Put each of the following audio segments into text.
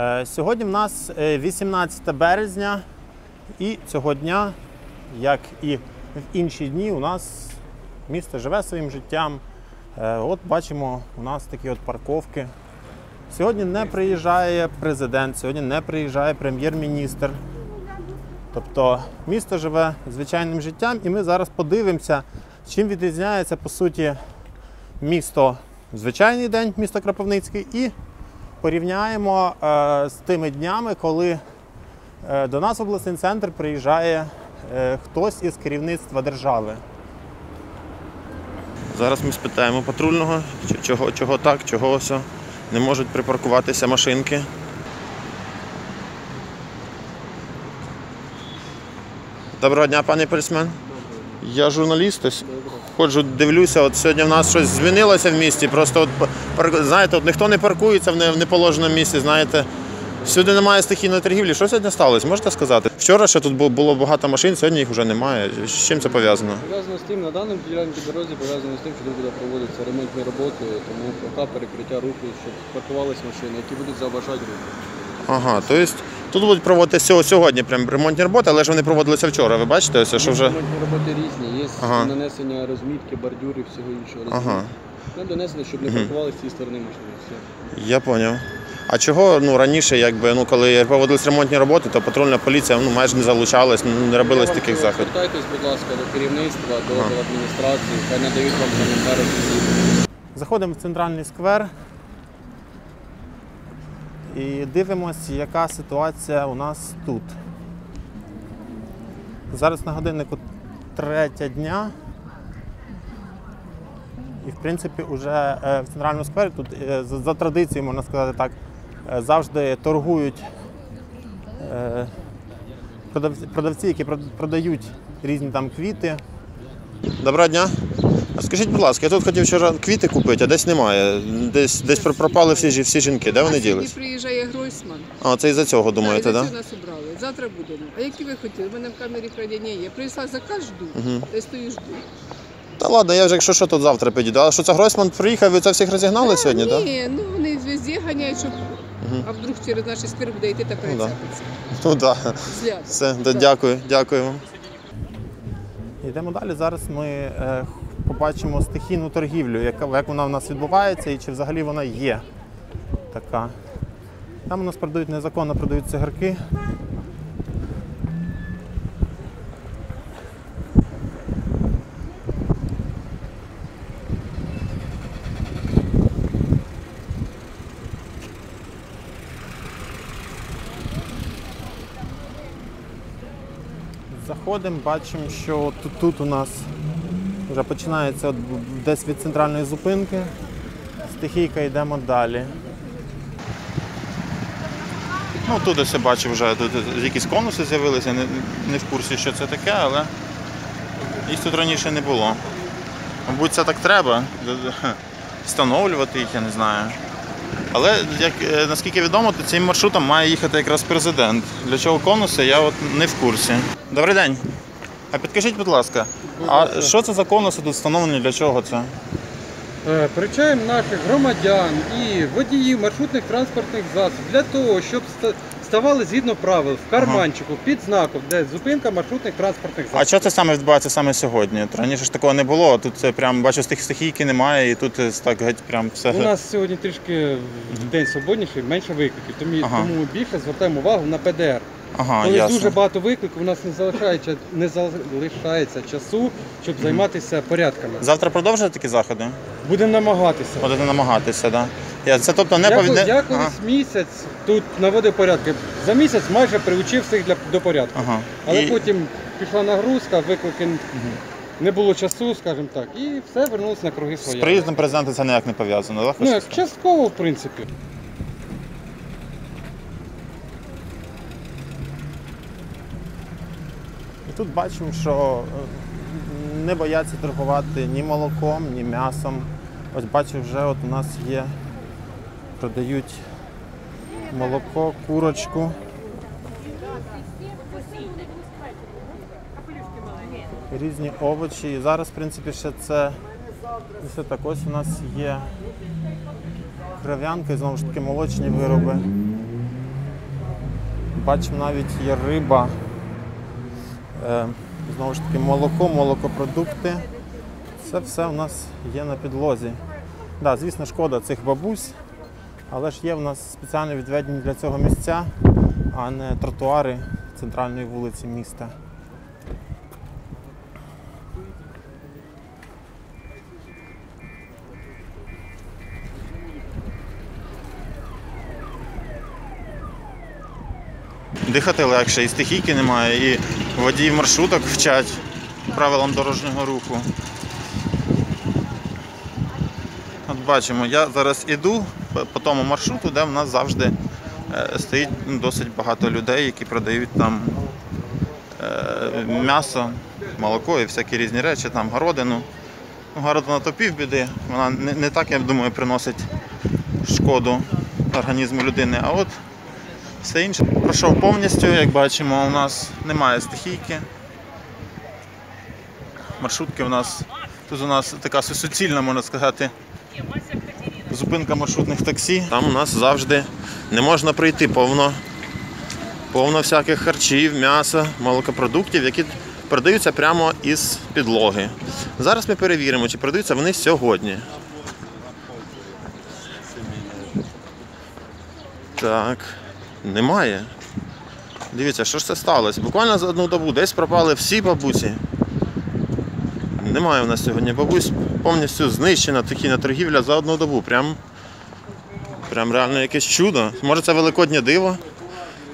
Е, Сьогодні в нас е, 18 березня, і цього дня, як і в інші дні, у нас місто живе своїм життям. Е, От бачимо, у нас такі от парковки. Сьогодні не приїжджає президент, сьогодні не приїжджає прем'єр-міністр. Тобто місто живе звичайним життям, і ми зараз подивимося, чим відрізняється по суті місто в звичайний день, місто Кропивницький, і порівняємо е, з тими днями, коли е, до нас в обласний центр приїжджає е, хтось із керівництва держави. Зараз ми спитаємо патрульного, чого, чого так, чого все. Не можуть припаркуватися машинки. Доброго дня, пане полісмен. Я журналіст, ось ходжу, дивлюся, от сьогодні в нас щось змінилося в місті. Просто от, знаєте, от ніхто не паркується в не- неположеному місці, знаєте. Всюди немає стихійної торгівлі. Що сьогодні сталося? Можете сказати? Вчора ще тут було багато машин, сьогодні їх вже немає. З чим це пов'язано? Пов'язано з тим, на даному ділянці дорозі пов'язано з тим, що тут буде проводитися ремонтні роботи, тому поки перекриття руху, щоб паркувались машини, які будуть заважати руху. Ага, тобто тут будуть проводитися сьогодні прям ремонтні роботи, але ж вони проводилися вчора. Ви бачите, ось, що вже. Ремонтні роботи різні, є Ага. нанесення розмітки, бордюрів, всього іншого. Ага. Не донесено, щоб не паркувалися з цієї сторони машини. Все. Я зрозумів. А чого ну, раніше, якби, ну, коли проводились ремонтні роботи, то патрульна поліція ну, майже не залучалась, ну, не робилось таких заходів. Звертайтесь, будь ласка, до керівництва, до, до адміністрації, хай надають вам коментарі. Заходимо в центральний сквер і дивимося, яка ситуація у нас тут. Зараз на годиннику третя дня. І, в принципі, вже е, в центральному сквері тут е, за, традицією, можна сказати так, е, завжди торгують продавці, які продають різні там квіти. Доброго дня. А скажіть, будь ласка, я тут хотів вчора квіти купити, а десь немає. Десь десь пропали всі, всі жінки. Де вони а сьогодні ділись? приїжджає Гройсман. А, це із-за цього думаєте, так? і Да? нас обрали. Завтра будемо. А які ви хотіли? У мене в камері хранення є. Прийшла заказ, жду. Я стою, жду. Та ладно, я вже якщо що, то завтра підійду. А що це Гройсман приїхав, ви це всіх розігнали сьогодні, так? Ні, ну вони везде ганяють, щоб... А вдруг через наш сквер буде йти та Ну, да. перецепиться. Ну так. Зля. Все, да, дякую, дякую вам. Йдемо далі. Зараз ми е, побачимо стихійну торгівлю, як вона в нас відбувається і чи взагалі вона є така. Там у нас продають незаконно продають цигарки. Заходимо, бачимо, що тут, тут у нас вже починається десь від центральної зупинки. Стихійка йдемо далі. Ну, тут я бачу вже тут якісь конуси з'явилися, не, не в курсі, що це таке, але їх тут раніше не було. Мабуть, це так треба встановлювати їх, я не знаю. Але як е, наскільки відомо, то цим маршрутом має їхати якраз президент. Для чого конуси, я от не в курсі. Добрий день. А підкажіть, будь ласка, а що це за конуси тут встановлені? Для чого це? Е, Привчаємо наших громадян і водіїв маршрутних транспортних засобів для того, щоб ставали згідно правил в карманчику під знаком, де зупинка маршрутних транспортних засобів. А що це саме відбувається саме сьогодні? Раніше ж такого не було. а Тут це прям бачу, стих- стихійки немає, і тут е, так геть прям все. У нас сьогодні трішки в день свободніший, менше викликів, тому, Ага. тому більше звертаємо увагу на ПДР. Ага, Коли ясно. дуже багато викликів, у нас не залишається, не залишається часу, щоб займатися порядками. Завтра продовжуєте такі заходи? Будемо намагатися. Будете намагатися, так? Да? Я- Це тобто не я, я колись місяць тут наводив порядки. За місяць майже приучив всіх для, до порядку. Ага. Але І- потім пішла нагрузка, виклики не було часу, скажімо так, і все вернулося на круги З своя. приїздом президента це ніяк не пов'язано, так? Ну, як частково, в принципі. Тут бачимо, що е, не бояться торгувати ні молоком, ні м'ясом. Ось бачу, вже от у нас є, продають молоко, курочку. Різні овочі. І зараз, в принципі, ще це все так. Ось у нас є кров'янка і знову ж таки молочні вироби. Бачимо, навіть є риба. Е, знову ж таки, молоко, молокопродукти. Це все у нас є на підлозі. Да, звісно, шкода цих бабусь, але ж є в нас спеціально відведені для цього місця, а не тротуари центральної вулиці міста. Дихати легше, і стихійки немає, і водіїв маршруток вчать правилам дорожнього руху. От бачимо, я зараз іду по- тому маршруту, де в нас завжди е, стоїть досить багато людей, які продають там е, м'ясо, молоко і всякі різні речі, там городину. Ну, городина то півбіди, вона не, не так, я думаю, приносить шкоду організму людини. А от все інше пройшов повністю, як бачимо, у нас немає стихійки. Маршрутки у нас тут у нас така суцільна, можна сказати, зупинка маршрутних таксі. Там у нас завжди не можна пройти повно, повно всяких харчів, м'яса, молокопродуктів, які продаються прямо із підлоги. Зараз ми перевіримо, чи продаються вони сьогодні. Так, немає. Дивіться, що ж це сталося? Буквально за одну добу десь пропали всі бабусі. Немає в нас сьогодні бабусь, повністю знищена тихіна торгівля за одну добу. Прям, прям реально якесь чудо. Може це великоднє диво?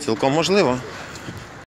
Цілком можливо.